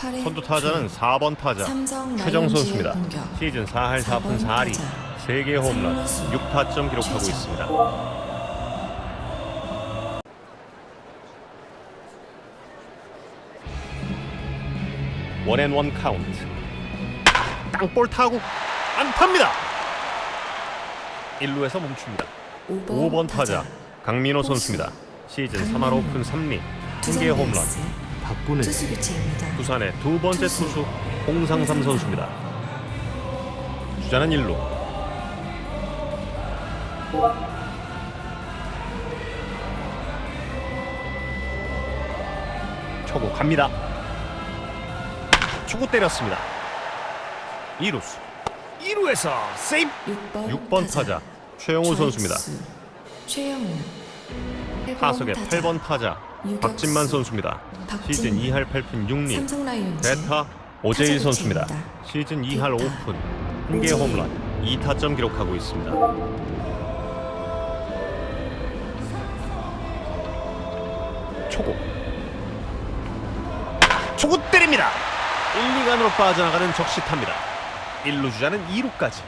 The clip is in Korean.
선두 타자는 4번 타자 최정 선수입니다. 시즌 4할 4푼 4번 4리 타자. 3개 홈런 김문수. 6타점 기록하고. 있습니다. 원앤원 카운트 땅볼 타고 안타입니다. 1루에서 멈춥니다. 5번 타자 강민호 선수입니다. 시즌 3할 오픈 3리 1개 홈런 바꾸네. 투수 교체입니다. 부산의 두 번째 투수 홍상삼 선수입니다. 주자는 1루. 초구 갑니다. 초구 때렸습니다. 2루수. 2루에서 세이브. 6번, 6번 타자 최영우 선수입니다. 최영우 타석의 8번 타자 8번 타자 유격수. 박진만 선수입니다. 시즌 2할 8푼 6리 삼성 라이온즈 베타 오재일 선수입니다. 시즌 2할 베타. 5푼 1개 오재일. 홈런 2타점 기록하고 있습니다. 초구 초구 때립니다. 1, 2간으로 빠져나가는 적시타입니다. 1루 주자는 2루까지